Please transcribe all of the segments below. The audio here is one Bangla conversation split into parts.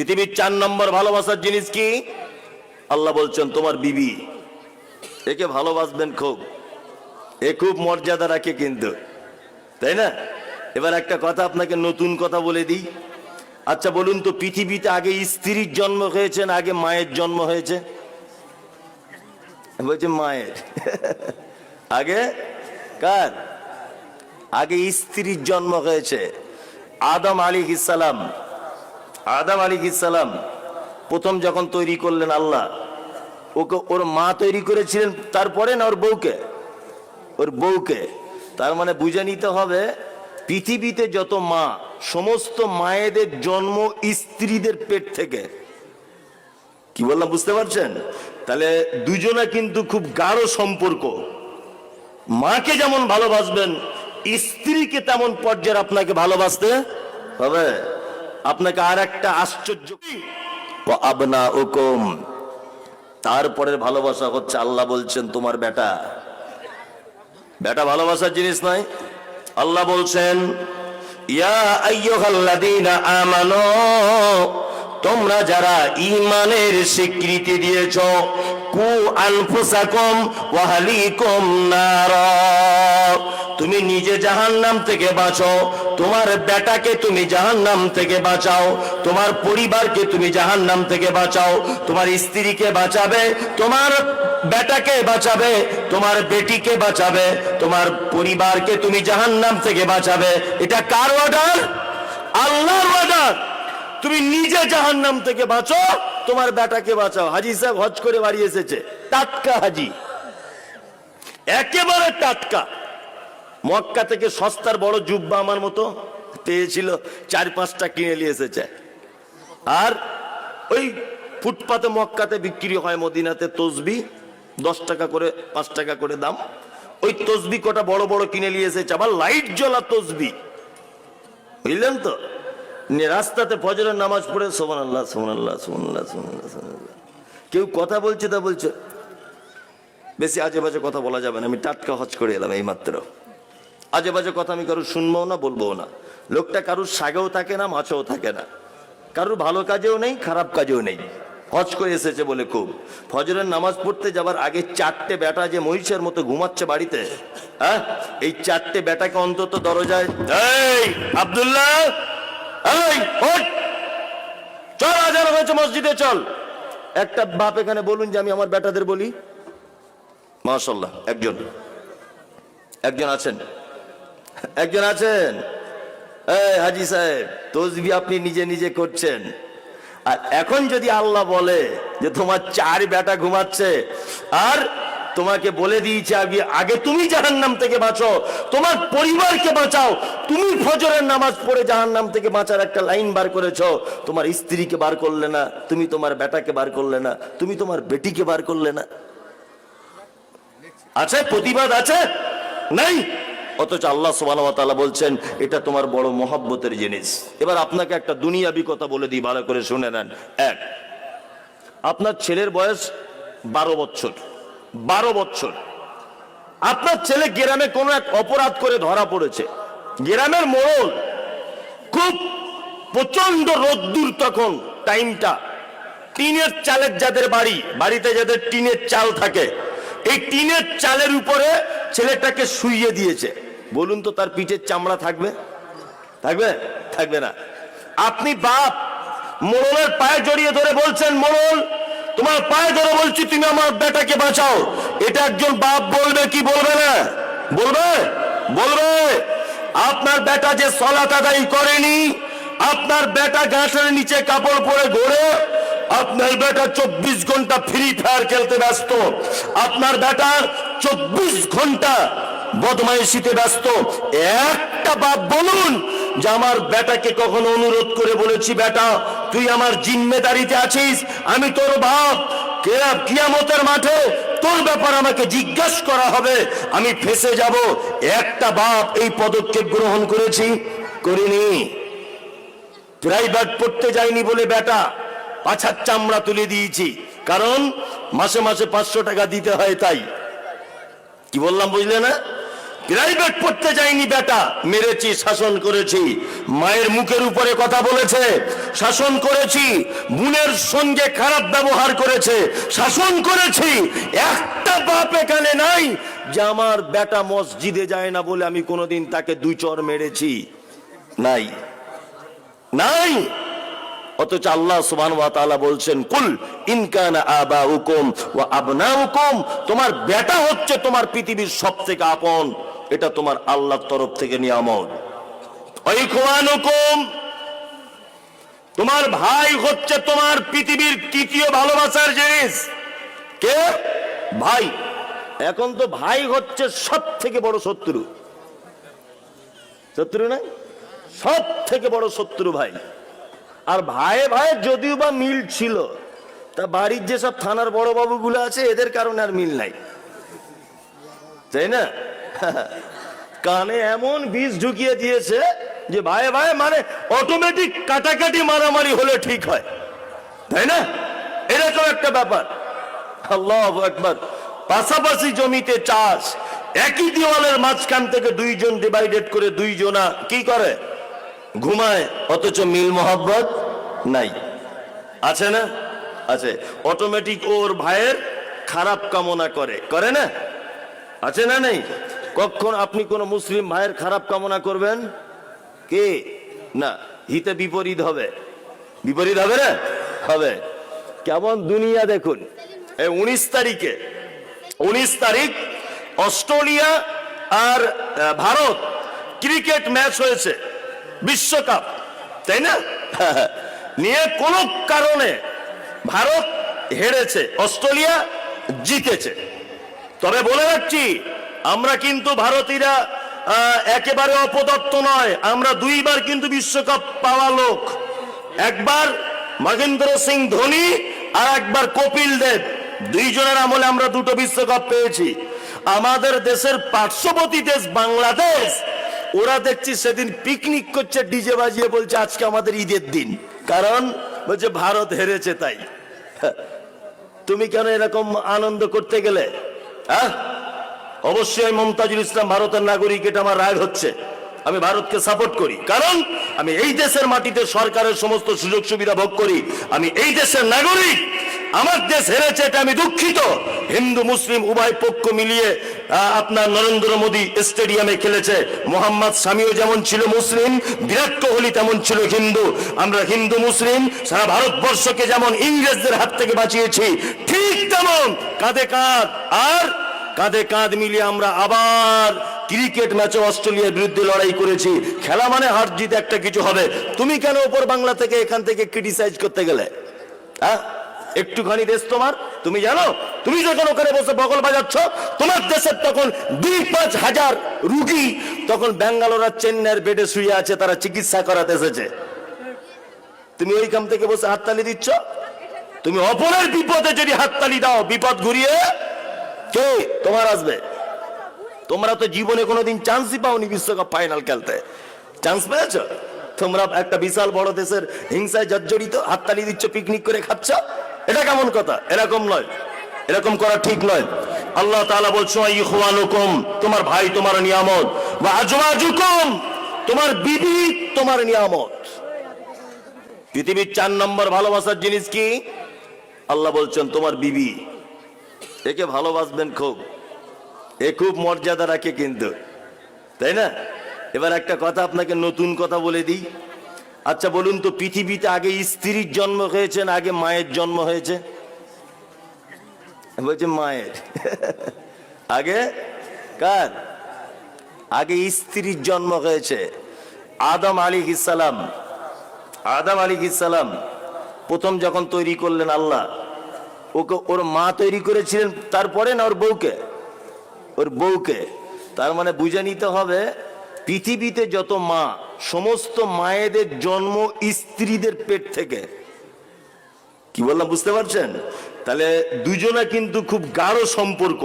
পৃথিবীর চার নম্বর ভালোবাসার জিনিস কি? আল্লাহ বলছেন, তোমার বিবি। একে ভালোবাসবেন খুব। এ খুব মর্যাদা রাখে কিন্তু। তাই না? এবার একটা কথা আপনাকে নতুন কথা বলে দিই। আচ্ছা বলুন তো, পৃথিবীতে আগে স্ত্রীর জন্ম হয়েছে না আগে মায়ের জন্ম হয়েছে? বলছে, মায়ের। আগে? কার? আগে স্ত্রীর জন্ম হয়েছে। আদম আলী ইসালাম আদম আলী ইসালাম প্রথম যখন তৈরি করলেন আল্লাহ, ওকে ওর মা তৈরি করেছিলেন, তারপরে না ওর বউকে? ওর বউকে। তার মানে বুঝে নিতে হবে, পৃথিবীতে যত মা, সমস্ত মায়েদের জন্ম স্ত্রীদের পেট থেকে। কি বললাম, বুঝতে পারছেন? তাহলে দুজনে কিন্তু খুব গাঢ় সম্পর্ক। মাকে যেমন ভালোবাসবেন, স্ত্রীকে তেমন পর্যায়ে আপনাকে ভালোবাসতে হবে। আপনাকে আর একটা আশ্চর্য আবনা হুকুম তারপরের ভালোবাসা হচ্ছে আল্লাহ বলছেন তোমার বেটা। বেটা ভালোবাসার জিনিস নয়। আল্লাহ বলছেন তোমরা যারা ইমানের স্বীকৃতি দিয়েছ তুমি নিজে জাহান নাম থেকে বাঁচো, তোমার বেটাকে তুমি জাহান নাম থেকে বাঁচাও, তোমার পরিবারকে তুমি জাহান নাম থেকে বাঁচাও, তোমার স্ত্রীকে বাঁচাবে, তোমার বেটাকে বাঁচাবে, তোমার বেটিকে বাঁচাবে, তোমার পরিবারকে তুমি জাহান নাম থেকে বাঁচাবে। এটা কার অর্ডার আল্লাহর অর্ডার তুমি নিজে জাহান্নাম থেকে বাঁচো, তোমার বেটাকে বাঁচাও। হাজি সাহেব হজ করে বাড়ি এসেছে। টাটকা হাজি। একেবারে টাটকা। মক্কা থেকে সস্তার বড় জুব্বা আমার মতো পেয়েছিল, চার পাঁচটা কিনে নিয়ে এসেছে। আর ওই ফুটপাতে মক্কাতে বিক্রি হয়, মদিনাতে তসবি, দশ টাকা করে, পাঁচ টাকা করে দাম। ওই তসবি কটা বড় বড় কিনে নিয়ে এসেছে, আবার লাইট জ্বলা তসবি। বুঝলেন তো? রাস্তাতে ফজরের নামাজ পড়ে সোমান আল্লাহ সোমান আল্লাহ সোমান আল্লাহ সোমান আল্লাহ কেউ কথা বলছে তা বলছে। বেশি আজে বাজে কথা বলা যাবে না, আমি টাটকা হজ করে এলাম এই মাত্র আজে বাজে কথা আমি কারোর শুনব না বলব না। লোকটা কারোর সাগেও থাকে না, মাছেও থাকে না। কারোর ভালো কাজেও নেই, খারাপ কাজেও নেই। হজ করে এসেছে বলে খুব। ফজরের নামাজ পড়তে যাবার আগে চারটে বেটা যে মহিষের মতো ঘুমাচ্ছে বাড়িতে হ্যাঁ? এই চারটে বেটাকে অন্তত দরজায় আব্দুল্লাহ! চল আজান হয়েছে মসজিদে, চল। একটা বাপ এখানে বলুন যে আমি আমার বেটাদের বলি। মাশাল্লাহ একজন। একজন আছেন। একজন আছেন। এই, হাজি সাহেব তসবি আপনি নিজে নিজে করছেন। আর এখন যদি আল্লাহ বলে যে তোমার চার বেটা ঘুমাচ্ছে, আর তোমাকে বলে দিয়েছে আগে আগে তুমি জাহান্নাম থেকে বাঁচো, তোমার পরিবারকে বাঁচাও, তুমি ফজরের নামাজ পড়ে জাহান্নাম থেকে বাঁচার একটা লাইন বার করেছ, তোমার স্ত্রীকে বার করলে না, তুমি তোমার বেটাকে বার করলে না, তুমি তোমার বেটিকে বার করলে না। আছে? প্রতিবাদ আছে? নাই? অথচ আল্লাহ সুবাহ বলছেন, এটা তোমার বড় মহাব্বতের জিনিস। এবার আপনাকে একটা দুনিয়াবি কথা বলে দিই, ভালো করে শুনে নেন। এক, আপনার ছেলের বয়স বারো বছর। বারো বছর। আপনার ছেলে গ্রামে কোনো এক অপরাধ করে ধরা পড়েছে। গ্রামের মোড়ল খুব প্রচণ্ড রোদ্দুর তখন, টাইমটা। টিনের চালের যাদের বাড়ি, বাড়িতে যাদের টিনের চাল থাকে, এই টিনের চালের উপরে ছেলেটাকে শুইয়ে দিয়েছে। বলুন তো তার পিঠের চামড়া থাকবে? থাকবে? থাকবে না। আপনি বাপ, মোড়লের পায়ে জড়িয়ে ধরে বলছেন, মোড়ল তোমার পায়ে ধরে বলছি, তুমি আমার বেটাকে বাঁচাও। এটা একজন বাপ বলবে কি বলবে না? বলবে? বলবে, আপনার বেটা যে সলাত আদায় করেনি, আপনার বেটা গাছের নিচে কাপড় পরে ঘোরে, আপনার বেটা চব্বিশ ঘণ্টা ফ্রি ফায়ার খেলতে ব্যস্ত, আপনার বেটা চব্বিশ ঘণ্টা বদমাইশিতে ব্যস্ত। একটা বাপ বলুন যে, আমার বেটাকে কখনো অনুরোধ করে বলেছি, বেটা তুই আমার জিম্মেদারিতে আছিস, আমি তোর বাপ। কেয়া- কিয়ামতের মাঠে তোর ব্যাপার আমাকে জিজ্ঞাসা করা হবে। আমি ফেসে যাব। একটা বাপ এই পদক্ষেপ গ্রহণ করেছি, করিনি। প্রাইভেট পড়তে যায়নি বলে বেটা পাছার চামড়া তুলে দিয়েছি। কারণ মাসে মাসে পাঁচশো টাকা দিতে হয় তাই। কি বললাম বুঝলে না? প্রাইভেট পড়তে যায়নি বেটা। মেরেছি, শাসন করেছি। মায়ের মুখের উপরে কথা বলেছে, শাসন করেছি। বোনের সঙ্গে খারাপ ব্যবহার করেছে, শাসন করেছি। একটা বাপ এখানে নাই যে আমার বেটা মসজিদে যায় না বলে আমি কোনোদিন তাকে দুই চর মেরেছি। নাই। নাই। অথচ আল্লাহ সুবহান ওয়া তাআলা বলছেন, কুল ইন কানা আবাউকুম ওয়া আবনাউকুম তোমার বেটা হচ্ছে তোমার পৃথিবীর সবথেকে আপন। এটা তোমার আল্লাহর তরফ থেকে নিয়ামত। তোমার ভাই হচ্ছে তোমার পৃথিবীর তৃতীয় ভালোবাসার জিনিস। কে? ভাই। এখন তো ভাই হচ্ছে সব থেকে বড় শত্রু। শত্রু না সব থেকে বড় শত্রু ভাই। আর ভাইয়ে ভাই যদিও বা মিল ছিল, তা বাড়ির যেসব থানার বড় বাবুগুলো আছে, এদের কারণে আর মিল নাই। তাই না? কানে এমন বীজ ঢুকিয়ে দিয়েছে যে ভাই ভাই মানে অটোমেটিক কাটাকাটি মারামারি হলে ঠিক হয়। তাই না? এরকম একটা ব্যাপার। আল্লাহ একবার পাশাপাশি জমিতে চাষ। একই দেওয়ালের মাঝখান থেকে দুইজন ডিভাইডেড করে দুইজনা কি করে? ঘুমায়। অথচ মিল মোহাব্বত নাই। আছে না? আছে। অটোমেটিক ওর ভাইয়ের খারাপ কামনা করে। করে না? আছে না নেই? কখন আপনি কোন মুসলিম ভাইয়ের খারাপ কামনা করবেন? কে? না, হিতে বিপরীত হবে। বিপরীত হবে না? হবে। কেমন দুনিয়া দেখুন। উনিশ তারিখে। উনিশ তারিখ, অস্ট্রেলিয়া আর ভারত ক্রিকেট ম্যাচ হয়েছে। বিশ্বকাপ। তাই না? নিয়ে কোন কারণে ভারত হেরেছে, অস্ট্রেলিয়া জিতেছে। তবে বলে রাখছি আমরা কিন্তু ভারতীয়রা আহ, একেবারে অপদত্ত নয়। আমরা দুইবার কিন্তু বিশ্বকাপ পাওয়া লোক। একবার মহেন্দ্র সিং ধোনি আর একবার কপিল দেব। দুইজনের আমলে আমরা দুটো বিশ্বকাপ পেয়েছি। আমাদের দেশের পার্শ্ববর্তী দেশ বাংলাদেশ ওরা দেখছি সেদিন পিকনিক করছে ডিজে বাজিয়ে বলছে আজকে আমাদের ঈদের দিন। কারণ বলছে ভারত হেরেছে তাই। তুমি কেন এরকম আনন্দ করতে গেলে? হ্যাঁ? অবশ্যই আমি মমতাজুল ইসলাম ভারতের নাগরিক, এটা আমার রায় হচ্ছে। আমি ভারতকে সাপোর্ট করি। কারণ আমি এই দেশের মাটিতে সরকারের সমস্ত সুযোগ সুবিধা ভোগ করি। আমি এই দেশের নাগরিক। আমার দেশ হেরেছে এটা আমি দুঃখিত। হিন্দু, মুসলিম, উভয় পক্ষ মিলিয়ে আপনার নরেন্দ্র মোদী স্টেডিয়ামে খেলেছে। মোহাম্মদ স্বামীও যেমন ছিল মুসলিম, বিরাট কোহলি তেমন ছিল হিন্দু। আমরা হিন্দু, মুসলিম, সারা ভারতবর্ষকে যেমন ইংরেজদের হাত থেকে বাঁচিয়েছি, ঠিক তেমন কাঁধে কাঁধ। আর কাঁধে কাঁধ মিলিয়ে আমরা আবার ক্রিকেট ম্যাচে অস্ট্রেলিয়ার বিরুদ্ধে লড়াই করেছি। খেলা মানে হার জিত একটা কিছু হবে। তুমি কেন ওপর বাংলা থেকে এখান থেকে ক্রিটিসাইজ করতে গেলে? হ্যাঁ? একটুখানি দেশ তোমার। তুমি জানো? তুমি যখন ওখানে বসে বগল বাজাচ্ছ, তোমার দেশের তখন দুই পাঁচ হাজার রুগী তখন ব্যাঙ্গালোর আর চেন্নাইয়ের বেডে শুয়ে আছে, তারা চিকিৎসা করাতে এসেছে। তুমি ওইখান থেকে বসে হাততালি দিচ্ছ? তুমি অপরের বিপদে যদি হাততালি দাও, বিপদ ঘুরিয়ে কে? তোমার আসবে। তোমরা তো জীবনে কোনোদিন চান্সই পাওনি বিশ্বকাপ ফাইনাল খেলতে। চান্স পেয়েছ? তোমরা একটা বিশাল বড় দেশের হিংসায় জর্জরিত, হাততালি দিচ্ছ পিকনিক করে খাচ্ছ? এটা কেমন কথা? এরকম নয়। এরকম করা ঠিক নয়। আল্লাহ তাআলা বলছো ইখওয়ানুকুম, তোমার ভাই তোমার নিয়ামত। বা আজওয়াজুকুম, তোমার বিবি তোমার নিয়ামত। পৃথিবীর চার নম্বর ভালোবাসার জিনিস কি? আল্লাহ বলছেন, তোমার বিবি। একে ভালোবাসবেন খুব। এ খুব মর্যাদা রাখে কিন্তু। তাই না? এবার একটা কথা আপনাকে নতুন কথা বলে দিই। আচ্ছা বলুন তো, পৃথিবীতে আগে স্ত্রীর জন্ম হয়েছে না আগে মায়ের জন্ম হয়েছে? বলছে মায়ের। আগে? কার? আগে স্ত্রীর জন্ম হয়েছে। আদম আলী ইসালাম আদম আলী ইসালাম প্রথম যখন তৈরি করলেন আল্লাহ ওকে ওর মা তৈরি করেছিলেন তারপরে না ওর বউকে? ওর বউকে। তার মানে বুঝে নিতে হবে, পৃথিবীতে যত মা, সমস্ত মায়েদের জন্ম স্ত্রীদের পেট থেকে। কি বললাম, বুঝতে পারছেন? তাহলে দুজনে কিন্তু খুব গাঢ় সম্পর্ক।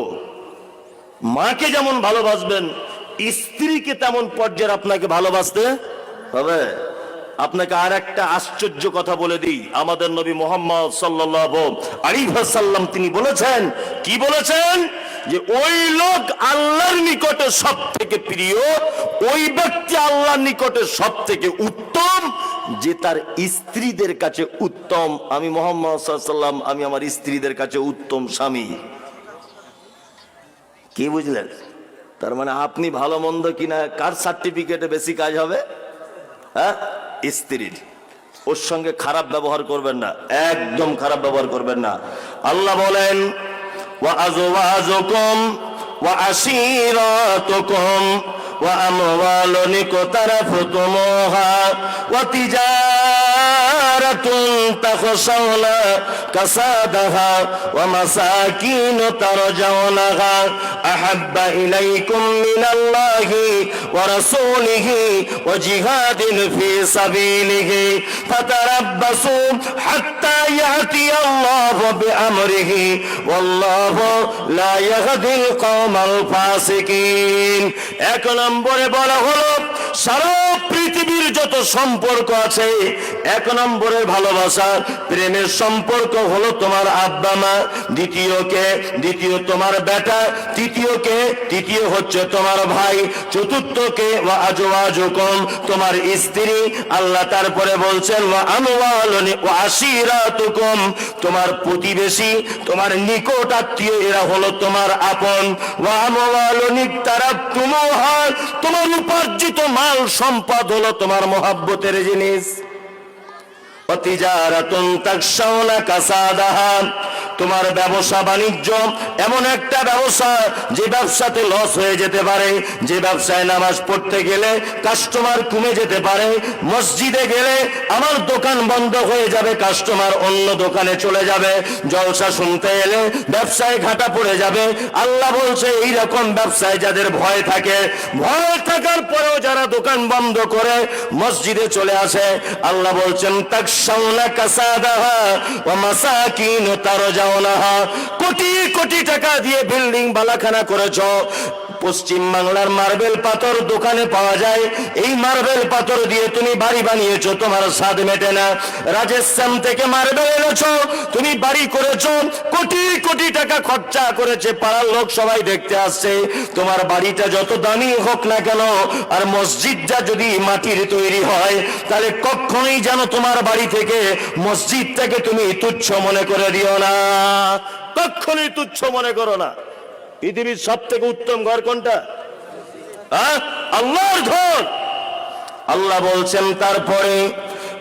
মাকে যেমন ভালোবাসবেন, স্ত্রীকে তেমন পর্যায়ে আপনাকে ভালোবাসতে হবে। আপনাকে আর একটা আশ্চর্য কথা বলে দিই। আমাদের নবী মোহাম্মদ সাল্লাম তিনি বলেছেন, কি বলেছেন? যে ওই লোক আল্লাহর নিকটে সব থেকে প্রিয়, ওই ব্যক্তি আল্লাহর নিকটে সব থেকে উত্তম, যে তার স্ত্রীদের কাছে উত্তম। আমি মোহাম্মদ সাল্লাম আমি আমার স্ত্রীদের কাছে উত্তম স্বামী। কি বুঝলেন? তার মানে আপনি ভালো মন্দ কিনা, কার সার্টিফিকেটে বেশি কাজ হবে? হ্যাঁ? স্ত্রীর। ওর সঙ্গে খারাপ ব্যবহার করবেন না, একদম খারাপ ব্যবহার করবেন না। আল্লাহ বলেন, ওয়া আমওয়ালুন ইকতারাফতুমুহা ওয়া তিজারাতুন কাসাদাহা ওয়া মাসাকিন তারজাউনাহা আহাব্বা ইলাইকুম মিনাল্লাহি ওয়া রাসূলিহি ওয়া জিহাদিন ফি সাবিলিহি ফাতারাব্বাসু হাত্তা ইয়াতি আল্লাহু বিআমরিহি ওয়াল্লাহু লা ইয়াহদিল কওমাল এক নম্বরে বলা হলো, সারা পৃথিবীর যত সম্পর্ক আছে, এক নম্বরের ভালোবাসা প্রেমের সম্পর্ক হলো তোমার আব্বা মা, দ্বিতীয় কে? দ্বিতীয় তোমার বেটা, তৃতীয় কে? তৃতীয় হচ্ছে তোমার ভাই, চতুর্থ কে? তোমার স্ত্রী। আল্লাহ তারপরে বলছেন, ওয়া তোমার প্রতিবেশী, তোমার নিকট আত্মীয়, এরা হলো তোমার আপন। ইকতারাবতুমুহা তোমার উপার্জিত মাল সম্পদ হলো তোমার মহাব্বতের জিনিস। তোমার ব্যবসা বাণিজ্য এমন একটা ব্যবসা যে ব্যবসাতে লস হয়ে যেতে পারে। যে ব্যবসায় নামাজ পড়তে গেলে কাস্টমার কমে যেতে পারে। মসজিদে গেলে আমার দোকান বন্ধ হয়ে যাবে কাস্টমার অন্য দোকানে চলে যাবে। জলসা শুনতে এলে ব্যবসায় ঘাটা পড়ে যাবে। আল্লাহ বলছে এই রকম ব্যবসায় যাদের ভয় থাকে, ভয় থাকার পরেও যারা দোকান বন্ধ করে, মসজিদে চলে আসে। আল্লাহ বলছেন তাকশাউনা কোটি কোটি টাকা দিয়ে বিল্ডিং বালাখানা করেছ। পশ্চিম বাংলার মার্বেল পাথর দোকানে পাওয়া যায়। এই মার্বেল পাথর দিয়ে তুমি বাড়ি বানিয়েছো, তোমার স্বাদ মেটে না। রাজস্থান থেকে মার্বেল এনেছো, তুমি বাড়ি করেছ, কোটি কোটি টাকা খরচা করেছে, পাড়ার লোক সবাই দেখতে আসছে। তোমার বাড়িটা যত দামি হোক না কেন, আর মসজিদটা যদি মাটির তৈরি হয়, তাহলে কখনোই যেন তোমার বাড়ি থেকে মসজিদটাকে তুমি তুচ্ছ মনে করে দিও না। কখনোই তুচ্ছ মনে করো না। পৃথিবীর সব থেকে উত্তম ঘর কোনটা? আল্লাহর ঘর আল্লাহ বলছেন তারপরে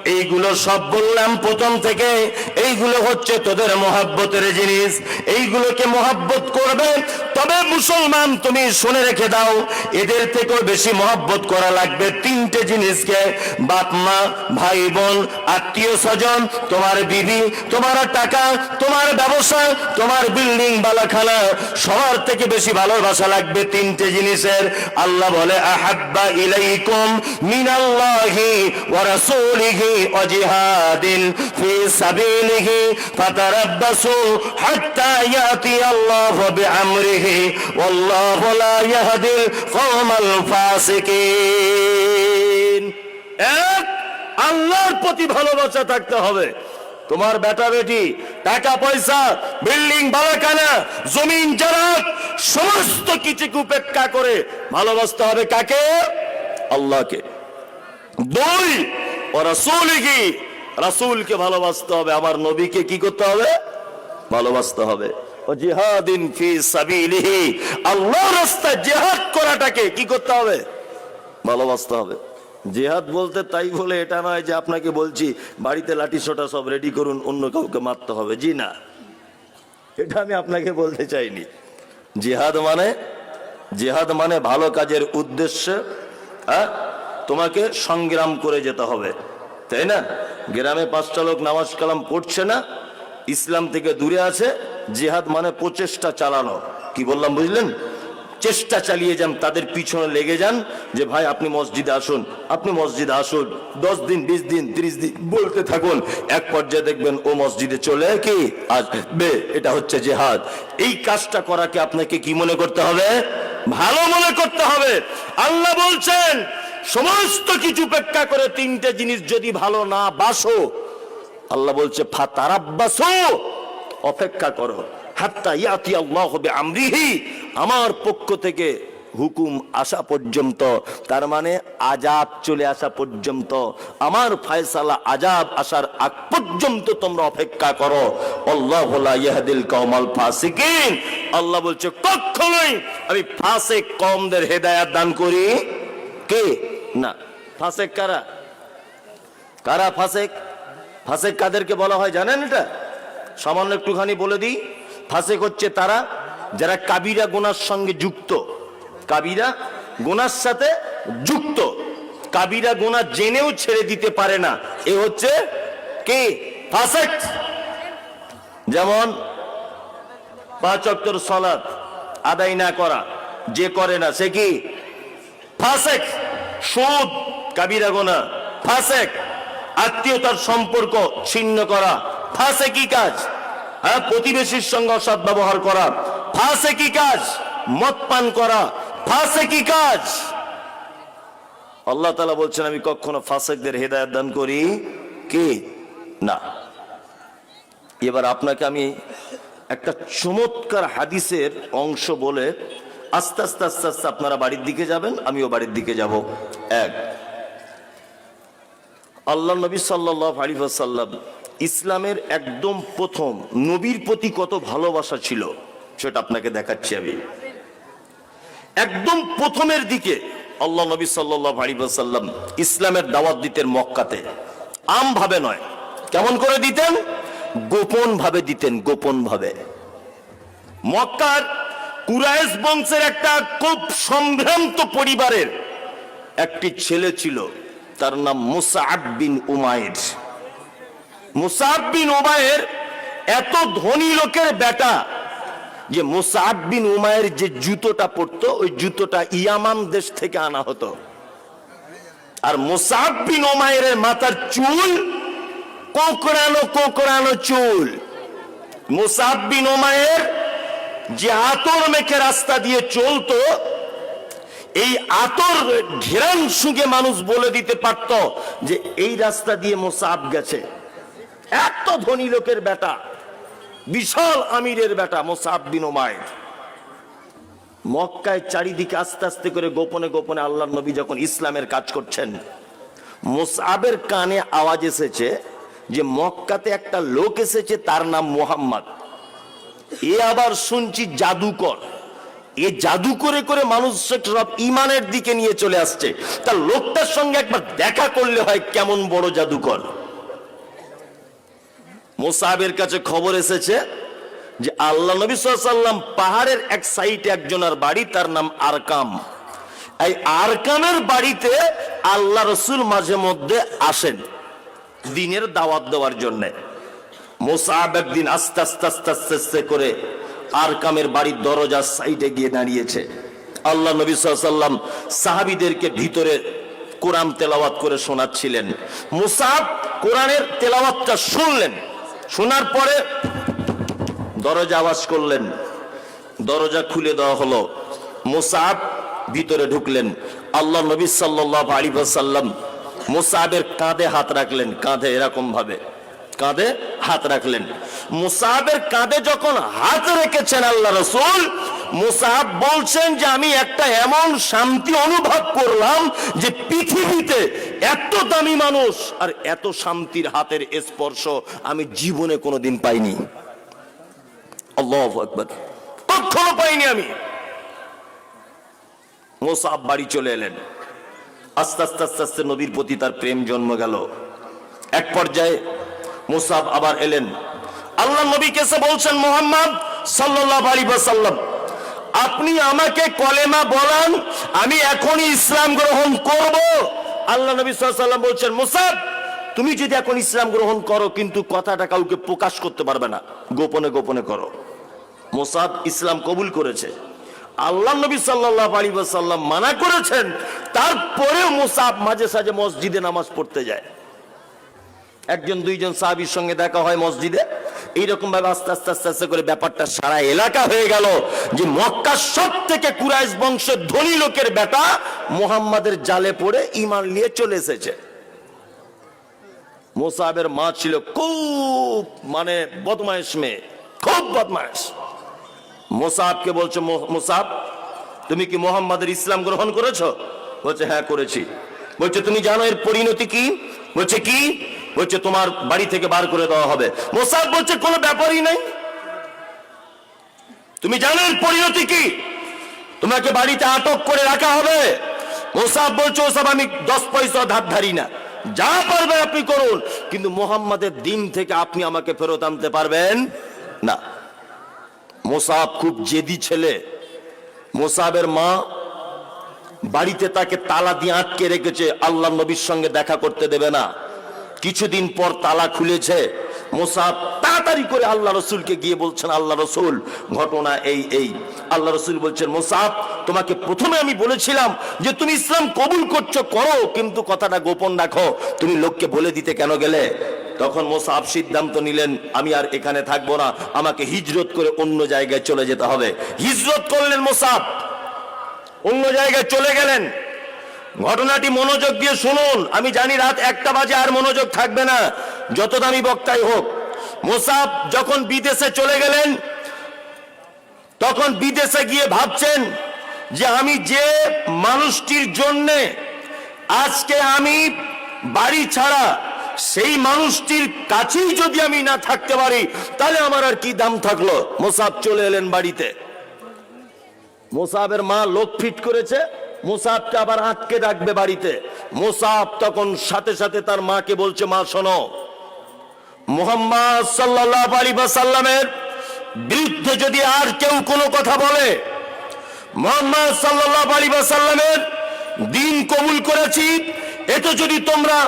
এইগুলো সব বললাম প্রথম থেকে। এইগুলো হচ্ছে তোদের মহাব্বতের জিনিস। এইগুলোকে মহাব্বত করবে, তবে মুসলমান তুমি শুনে রেখে দাও, এদের থেকেও বেশি মহাব্বত করা লাগবে তিনটে জিনিসকে। বাপ, মা, ভাই, বোন, আত্মীয়, স্বজন, তোমার বিবি, তোমার টাকা, তোমার ব্যবসা, তোমার বিল্ডিং, বালাখানা, সবার থেকে বেশি ভালোবাসা লাগবে তিনটে জিনিসের। আল্লাহ বলে, আহাব্বা ইলাইকুম মিনাল্লাহি ওয়া রাসূলিহি। এক, আল্লাহর প্রতি ভালোবাসা থাকতে হবে। তোমার বেটা বেটি, টাকা পয়সা, বিল্ডিং, বালাখানা, জমিন জারাত সমস্ত কিছুকে উপেক্ষা করে ভালোবাসতে হবে কাকে? আল্লাহকে। দুই ও রাসূল কি? রাসূলকে ভালোবাসতে হবে। আমার নবীকে কি করতে হবে? ভালোবাসতে হবে। ও জিহাদিন ফি সাবিলিহি। আল্লাহ রাস্তায় জিহাদ করাটাকে কি করতে হবে? ভালোবাসতে হবে। জেহাদ বলতে তাই বলে, এটা নয় যে আপনাকে বলছি, বাড়িতে সব রেডি করুন, অন্য কাউকে মারতে হবে। জি না। এটা আমি আপনাকে বলতে জিহাদ মানে জিহাদ মানে ভালো কাজের উদ্দেশ্যে হ্যাঁ? তোমাকে সংগ্রাম করে যেতে হবে। তাই না? গ্রামে পাঁচটা লোক নামাজ কালাম পড়ছে না, ইসলাম থেকে দূরে আছে, জিহাদ মানে প্রচেষ্টা চালানো। কি বললাম বুঝলেন? চেষ্টা চালিয়ে যান, তাদের পিছনে লেগে যান যে, ভাই, আপনি মসজিদে আসুন, আপনি মসজিদে আসুন। দশ দিন, বিশ দিন, ত্রিশ দিন, বলতে থাকুন। এক পর্যায়ে দেখবেন, ও মসজিদে চলে কি? আসবে এটা হচ্ছে জেহাদ। এই কাজটা করাকে আপনাকে কি মনে করতে হবে? ভালো মনে করতে হবে। আল্লাহ বলছেন সমস্ত কিছু উপেক্ষা করে তিনটে জিনিস যদি ভালো না বাসো, আল্লাহ বলছে, ফাতারাব্বাসো অপেক্ষা করো। হবে আমরিহি আমার পক্ষ থেকে হুকুম আসা পর্যন্ত, তার মানে আজাব চলে আসা পর্যন্ত, আমার ফায়সালা আজাব আসার আগ পর্যন্ত তোমরা অপেক্ষা করো। আল্লাহ ইয়াহদিল কওমাল ফাসিকিন, আল্লাহ বলছে কখনোই আমি ফাসিক কমদের হেদায়াত দান করি। কে? না, ফাসেক কারা? কারা ফাসেক? ফাসেক কাদেরকে বলা হয়, জানেন এটা? সামান্য একটুখানি বলে দিই। ফাসেক হচ্ছে তারা যারা কাবিরা গোনার সঙ্গে যুক্ত। কাবিরা গোনার সাথে যুক্ত। কাবিরা গোনা জেনেও ছেড়ে দিতে পারে না। এ হচ্ছে কে? ফাসেক। যেমন পাঁচ অক্টর সলাদ আদায় না করা, যে করে না, সে কি? ফাসেক। সুদ, কাবিরা গোনা, ফাসেক, আত্মীয়তার সম্পর্ক ছিন্ন করা, ফাসে কি কাজ? হ্যাঁ প্রতিবেশীর সঙ্গে অসৎ ব্যবহার করা, ফাসে কি কাজ? মদ পান করা, ফাসে কি কাজ? আল্লাহ তালা বলছেন, আমি কখনো ফাসেকদের হেদায়ত দান করি কি? না। এবার আপনাকে আমি একটা চমৎকার হাদিসের অংশ বলে আস্তে আস্তে আস্তে আস্তে আপনারা বাড়ির দিকে যাবেন, আমিও বাড়ির দিকে যাব। এক। আল্লাহ নবী সাল্লাহ আলী ইসলামের একদম প্রথম নবীর প্রতি কত ভালোবাসা ছিল সেটা আপনাকে দেখাচ্ছি আমি। একদম প্রথমের দিকে আল্লাহ নবী সাল্লাহ আলী সাল্লাম ইসলামের দাওয়াত দিতেন মক্কাতে। আম ভাবে নয়। কেমন করে দিতেন? গোপন ভাবে দিতেন গোপন ভাবে মক্কার কুরাইশ বংশের একটা খুব সম্ভ্রান্ত পরিবারের একটি ছেলে ছিল, তার নাম মুসাআব বিন উমায়ের মুসাআব বিন উমায়ের এত ধনী লোকের বেটা যে মুসাআব বিন উমায়ের যে জুতোটা পরতো, ওই জুতোটা ইয়ামান দেশ থেকে আনা হতো। আর মুসাআব বিন উমায়ের মাথার চুল কোকড়ানো কোকড়ানো চুল। মুসাআব বিন উমায়ের যে আতর মেখে রাস্তা দিয়ে চলতো, এই আতর ঘেরান সুগে মানুষ বলে দিতে পারত যে এই রাস্তা দিয়ে মোসাব গেছে। এত ধনী লোকের বেটা, বিশাল আমিরের বেটা মোসাব বিন ওমায়ের। মক্কায় চারিদিকে আস্তে আস্তে করে গোপনে গোপনে আল্লাহ নবী যখন ইসলামের কাজ করছেন, মোসাবের কানে আওয়াজ এসেছে যে মক্কাতে একটা লোক এসেছে, তার নাম মোহাম্মদ। এ আবার শুনছি জাদুকর। এ জাদু করে করে মানুষ সব ইমানের দিকে নিয়ে চলে আসছে। তার লোকটার সঙ্গে একবার দেখা করলে হয় কেমন বড় জাদুকর। মোসাহের কাছে খবর এসেছে যে আল্লাহ নবী সাল্লাম পাহাড়ের এক সাইডে একজনের বাড়ি, তার নাম আরকাম। এই আরকামের বাড়িতে আল্লাহ রসুল মাঝে মধ্যে আসেন দিনের দাওয়াত দেওয়ার জন্যে। মোসাহাব একদিন আস্তে আস্তে আস্তে আস্তে আস্তে করে আর কামের বাড়ির দরজার সাইডে গিয়ে দাঁড়িয়েছে। আল্লাহ নবী সাল্লাম সাহাবিদেরকে ভিতরে কোরআন তেলাওয়াত করে শোনাচ্ছিলেন। মুসাব কোরআনের তেলাওয়াতটা শুনলেন। শোনার পরে দরজা আওয়াজ করলেন। দরজা খুলে দেওয়া হলো। মুসাব ভিতরে ঢুকলেন। আল্লাহ নবী সাল্লাহ আলী সাল্লাম মুসাবের কাঁধে হাত রাখলেন। কাঁধে এরকম ভাবে কাঁধে হাত রাখলেন। মুসাহাবের কাঁধে যখন হাত রেখেছেন আল্লাহ রসুল, মুসাহাব বলছেন যে, আমি একটা এমন শান্তি অনুভব করলাম যে পৃথিবীতে এত দামি মানুষ আর এত শান্তির হাতের স্পর্শ আমি জীবনে কোনোদিন পাইনি। কখনো পাইনি আমি। মোসাব বাড়ি চলে এলেন। আস্তে আস্তে আস্তে আস্তে নবীর প্রতি তার প্রেম জন্ম গেল। এক পর্যায়ে মুসাব আবার এলেন। আল্লাহ নবী কেসে বলছেন, মোহাম্মদ সাল্লাহ আলী সাল্লাম আপনি আমাকে কলেমা বলান, আমি এখনই ইসলাম গ্রহণ করব। আল্লাহ নবী সাল্লাম বলছেন, মুসাব, তুমি যদি এখন ইসলাম গ্রহণ করো, কিন্তু কথাটা কাউকে প্রকাশ করতে পারবে না। গোপনে গোপনে করো। মোসাদ ইসলাম কবুল করেছে। আল্লাহ নবী সাল্লাহ সাল্লাম মানা করেছেন, তারপরেও মোসাব মাঝে সাঝে মসজিদে নামাজ পড়তে যায়। একজন, দুইজন সাহাবির সঙ্গে দেখা হয় মসজিদে। এইরকম ভাবে আস্তে আস্তে আস্তে আস্তে করে ব্যাপারটা সারা এলাকা হয়ে গেল যে মক্কা সব থেকে কুরাইশ বংশের ধনী লোকের বেটা মোহাম্মদের জালে পড়ে ইমান নিয়ে চলে এসেছে। মোসাহের মা ছিল খুব মানে বদমাইশ মেয়ে, খুব বদমাইশ মোসাবকে বলছে, "মো- মোসাব তুমি কি মোহাম্মদের ইসলাম গ্রহণ করেছ? বলছে হ্যাঁ করেছি। বলছে, তুমি জানো এর পরিণতি কি? বলছে, কি? বলছে, তোমার বাড়ি থেকে বার করে দেওয়া হবে। মোসাব বলছে, কোনো ব্যাপারই নাই। তুমি জানো এর পরিণতি কি? তোমাকে বাড়িতে আটক করে রাখা হবে। মোসাব বলছে, ওসব আমি দশ পয়সা ধার ধারি না। যা পারবেন আপনি করুন, কিন্তু মোহাম্মদের দিন থেকে আপনি আমাকে ফেরত আনতে পারবেন না। মোসাব খুব জেদি ছেলে। মোসাবের মা বাড়িতে তাকে তালা দিয়ে আটকে রেখেছে আল্লাহ নবীর সঙ্গে দেখা করতে দেবে না। কিছুদিন পর তালা খুলেছে। মোসাব তাড়াতাড়ি করে আল্লাহ রসুলকে গিয়ে বলছেন, আল্লাহ রসুল, ঘটনা এই এই। আল্লাহ রসুল বলছেন মোসাব তোমাকে প্রথমে আমি বলেছিলাম যে তুমি ইসলাম কবুল করছ, করো, কিন্তু কথাটা গোপন রাখো। তুমি লোককে বলে দিতে কেন গেলে? তখন মোসাফ সিদ্ধান্ত নিলেন, আমি আর এখানে থাকব না, আমাকে হিজরত করে অন্য জায়গায় চলে যেতে হবে। হিজরত করলেন মোসাফ অন্য জায়গায় চলে গেলেন। ঘটনাটি মনোযোগ দিয়ে শুনুন। আমি জানি রাত একটা বাজে আর মনোযোগ থাকবে না। যত দামি বক্তাই হোক। মোসাব যখন বিদেশে চলে গেলেন, তখন বিদেশে গিয়ে ভাবছেন যে আমি যে মানুষটির জন্যে আজকে আমি বাড়ি ছাড়া সেই মানুষটির কাছেই যদি আমি না থাকতে পারি, তাহলে আমার আর কি দাম থাকল? মোসাব চলে এলেন বাড়িতে। মোসাবের মা লোক ফিট করেছে। মোসাবকে আবার আটকে রাখবে বাড়িতে। মুসাফ তখন সাথে সাথে তার মাকে বলছে, মা, শোনো। মোহাম্মদ সাল্লাহ আলী সাল্লামের বিরুদ্ধে যদি আর কেউ কোনো কথা বলে, মোহাম্মদ সাল্লাহ আলী সাল্লামের দিন কবুল করেছি, এতে যদি তোমরা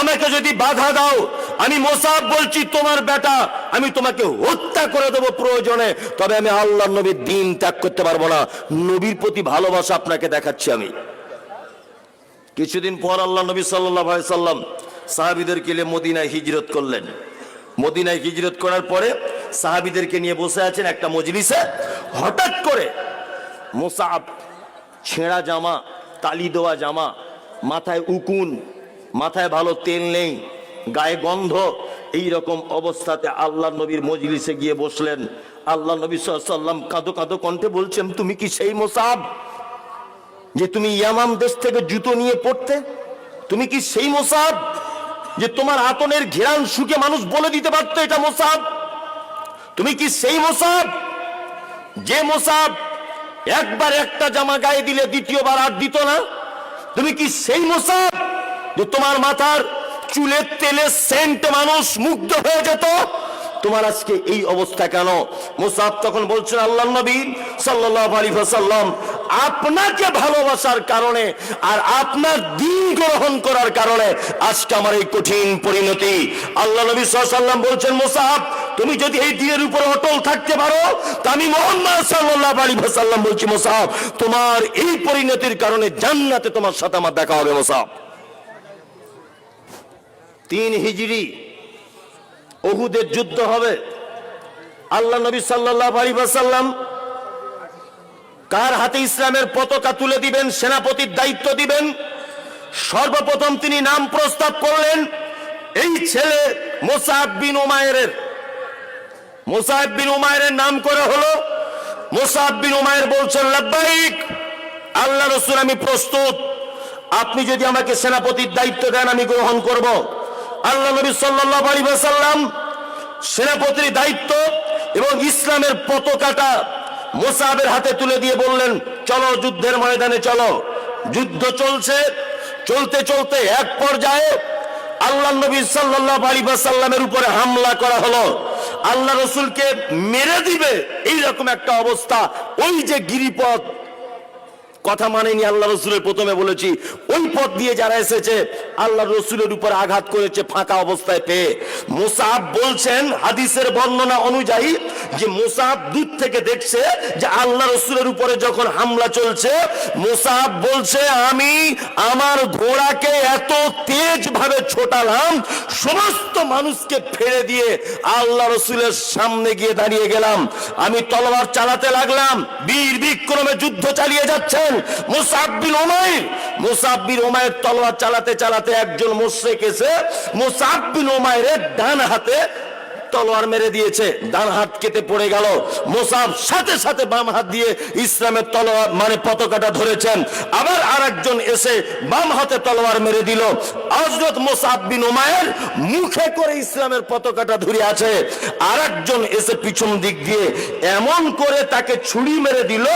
আমাকে যদি বাধা দাও, আমি মোসাব বলছি, তোমার বেটা, আমি তোমাকে হত্যা করে দেবো প্রয়োজনে। তবে আমি আল্লাহ নবীর দিন ত্যাগ করতে পারব না। নবীর প্রতি ভালোবাসা আপনাকে দেখাচ্ছি আমি। কিছুদিন পর আল্লাহ নবী সাল্লাহ সাল্লাম সাহাবিদেরকে নিয়ে মদিনায় হিজরত করলেন। মদিনায় হিজরত করার পরে সাহাবিদেরকে নিয়ে বসে আছেন একটা মজলিসে। হঠাৎ করে মোসাব ছেঁড়া জামা, তালি দেওয়া জামা, মাথায় উকুন মাথায় ভালো তেল নেই, গায়ে গন্ধ এই রকম অবস্থাতে আল্লাহ নবীর মজলিসে গিয়ে বসলেন। আল্লাহ নবী সাল্লাম কাঁদো কাঁদো কণ্ঠে বলছেন, তুমি কি সেই মোসাব যে তুমি ইয়ামাম দেশ থেকে জুতো নিয়ে পড়তে? তুমি কি সেই মোসাব যে তোমার আতনের ঘেরান শুকে মানুষ বলে দিতে পারতো এটা মোসাব? তুমি কি সেই মোসাব যে মোসাব একবার একটা জামা গায়ে দিলে দ্বিতীয়বার আর দিত না? তুমি কি সেই মোসাব যে তোমার মাথার চুলের তেলের সেন্ট মানুষ মুগ্ধ হয়ে যেত, তোমার আজকে এই অবস্থা কেন? মোসাব তখন বলছেন আল্লাহ নবী সাল্লাহ আপনাকে ভালোবাসার কারণে আর আপনার দিন গ্রহণ করার কারণে আজকে আমার এই কঠিন পরিণতি। আল্লাহ নবী সাল্লাম বলছেন, মোসাব, তুমি যদি এই দিনের উপর অটল থাকতে পারো, তা আমি মোহাম্মদ সাল্লাহ আলী বলছি, মোসাব, তোমার এই পরিণতির কারণে জান্নাতে তোমার সাথে আমার দেখা হবে, মোসাব। তিন হিজড়ি। অহুদের যুদ্ধ হবে। আল্লাহ নবী সাল্লাহ কার হাতে ইসলামের পতাকা তুলে দিবেন, সেনাপতির দায়িত্ব দিবেন? সর্বপ্রথম তিনি নাম প্রস্তাব করলেন এই ছেলে মোসাব বিন উমায়ের মোসাব বিন উমায়ের নাম করে হলো, মোসাব বিন উমায়ের বলছেন, লাব্বাইক, আল্লাহ রসুল, আমি প্রস্তুত। আপনি যদি আমাকে সেনাপতির দায়িত্ব দেন, আমি গ্রহণ করব। আল্লাহ নবী সাল্লাহ আলী সাল্লাম সেনাপতির দায়িত্ব এবং ইসলামের পতাকাটা মোসাবের হাতে তুলে দিয়ে বললেন, চলো যুদ্ধের ময়দানে চলো। যুদ্ধ চলছে। চলতে চলতে এক পর্যায়ে আল্লাহ নবী সাল্লাহ আলী সাল্লামের উপরে হামলা করা হলো। আল্লাহ রসুলকে মেরে দিবে। এইরকম একটা অবস্থা। ওই যে গিরিপথ কথা মানেনি আল্লাহ রসুলের প্রথমে বলেছি, ওই পথ দিয়ে যারা এসেছে, আল্লাহ রসুলের উপর আঘাত করেছে ফাঁকা অবস্থায় পেয়ে। মোসাব বলছেন হাদিসের বর্ণনা অনুযায়ী যে মোসাব দূর থেকে দেখছে যে আল্লাহ রসুলের উপরে যখন হামলা চলছে, মোসাব বলছে, আমি আমার ঘোড়াকে এত তেজ ভাবে ছোটালাম, সমস্ত মানুষকে ফেলে দিয়ে আল্লাহ রসুলের সামনে গিয়ে দাঁড়িয়ে গেলাম। আমি তলোয়ার চালাতে লাগলাম, বীর বিক্রমে যুদ্ধ চালিয়ে যাচ্ছেন মুসাব্বিন ওমাইর মুসাববিন ওমায়ের তলোয়ার চালাতে চালাতে একজন মুশরিক এসে মুসাব্বিন ওমায়ের ডান হাতে তলোয়ার মেরে দিয়েছে, ডান হাত কেটে পড়ে গেল। মোসাব সাথে সাথে বাম হাত দিয়ে ইসলামের তলোয়ার মানে পতাকাটা ধরেছেন। আবার আরেকজন এসে বাম হাতে তলোয়ার মেরে দিল। হযরত মোসাব বিন উমায়ের মুখে করে ইসলামের পতাকাটা ধরে আছে। আরেকজন এসে পিছন দিক দিয়ে এমন করে তাকে ছুরি মেরে দিল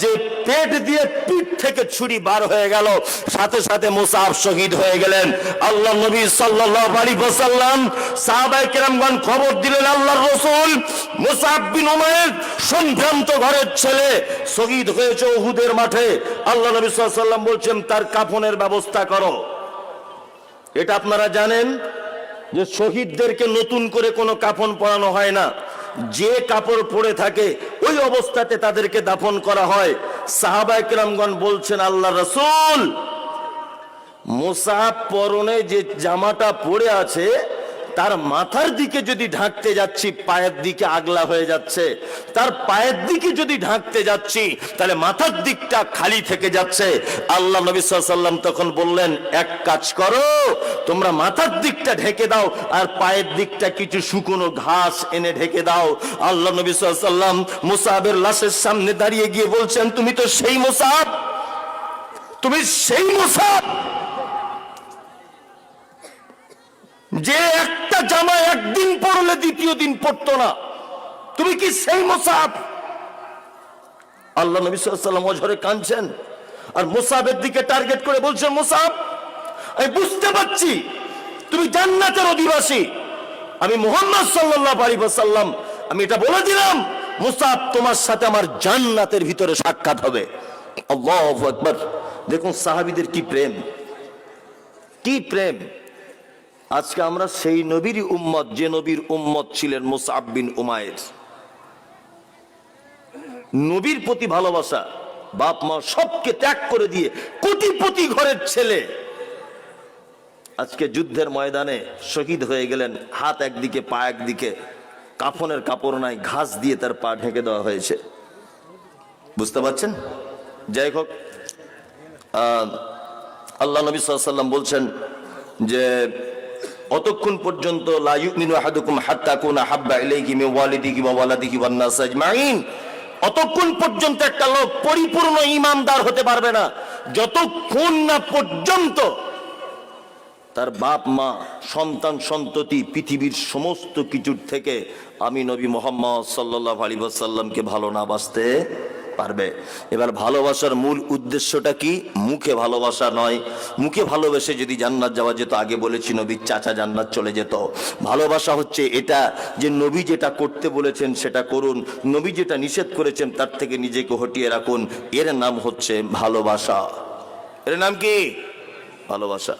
যে পেট দিয়ে পিঠ থেকে ছুরি বার হয়ে গেল। সাথে সাথে মুসাফ শহীদ হয়ে গেলেন। আল্লাহ নবী সাল্লাল্লাহু আলাইহি ওয়াসাল্লাম সাহাবায়ে কেরামগণ খবর দিলেন আল্লাহর রাসূল। ছেলে, শহীদ আল্লাহ তার ব্যবস্থা এটা আপনারা জানেন যে শহীদদেরকে নতুন করে কোনো পরানো হয় না। যে কাপড় পরে থাকে, ওই অবস্থাতে তাদেরকে দাফন করা হয়। সাহাবায়ে কেরামগণ বলছেন, আল্লাহ রসুল মোসাহাব পরনে যে জামাটা পরে আছে তার মাথার দিকে যদি ঢাকতে যাচ্ছি, পায়ের দিকে আগলা হয়ে যাচ্ছে। তার পায়ের দিকে যদি ঢাকতে যাচ্ছি, তাহলে মাথার দিকটা খালি থেকে যাচ্ছে। আল্লাহ নবী সাল্লাম তখন বললেন, এক কাজ করো, তোমরা মাথার দিকটা ঢেকে দাও, আর পায়ের দিকটা কিছু শুকনো ঘাস এনে ঢেকে দাও। আল্লাহ নবী সাল্লাম মুসাহাবের লাশের সামনে দাঁড়িয়ে গিয়ে বলছেন, তুমি তো সেই মুসাহাব তুমি সেই মুসাহাব যে একটা জামা একদিন পরলে দ্বিতীয় দিন পরতো না। তুমি কি সেই মোসাব? আল্লাহ নবী সাল্লাম অঝরে কাঁদছেন আর মোসাবের দিকে টার্গেট করে বলছেন, মোসাব, আমি বুঝতে পারছি তুমি জান্নাতের অধিবাসী। আমি মোহাম্মদ সাল্লাল্লাহু আলাইহি ওয়াসাল্লাম, আমি এটা বলে দিলাম, মুসাব তোমার সাথে আমার জান্নাতের ভিতরে সাক্ষাৎ হবে। দেখুন সাহাবীদের কি প্রেম কি প্রেম। আজকে আমরা সেই নবীর উম্মত, যে নবীর উম্মত ছিলেন মুসআব বিন উমায়ের। নবীর প্রতি ভালোবাসা, বাপ মা সবকে ত্যাগ করে দিয়ে কোটিপতি ঘরের ছেলে। আজকে যুদ্ধের ময়দানে শহীদ হয়ে গেলেন, হাত একদিকে, পা একদিকে, কাফনের কাপড় নাই, ঘাস দিয়ে তার পা ঢেকে দেওয়া হয়েছে। বুঝতে পারছেন? যাই হোক আল্লাহ নবী সাল্লাম বলছেন যে অতক্ষণ পর্যন্ত অতক্ষণ পর্যন্ত একটা লোক পরিপূর্ণ ইমানদার হতে পারবে না। যতক্ষণ না পর্যন্ত তার বাপ, মা, সন্তান, সন্ততি, পৃথিবীর সমস্ত কিছুর থেকে আমি নবী মোহাম্মদ সাল্লাহ আলী সাল্লামকে ভালো না বাসতে পারবে। এবার ভালোবাসার মূল উদ্দেশ্যটা কি? মুখে ভালোবাসা নয়। মুখে ভালোবেসে যদি জান্নাত যাওয়া যেত, আগে বলেছি নবীর চাচা জান্নাত চলে যেত। ভালোবাসা হচ্ছে এটা যে নবী যেটা করতে বলেছেন সেটা করুন। নবী যেটা নিষেধ করেছেন তার থেকে নিজেকে হটিয়ে রাখুন। এর নাম হচ্ছে ভালোবাসা। এর নাম কি? ভালোবাসা।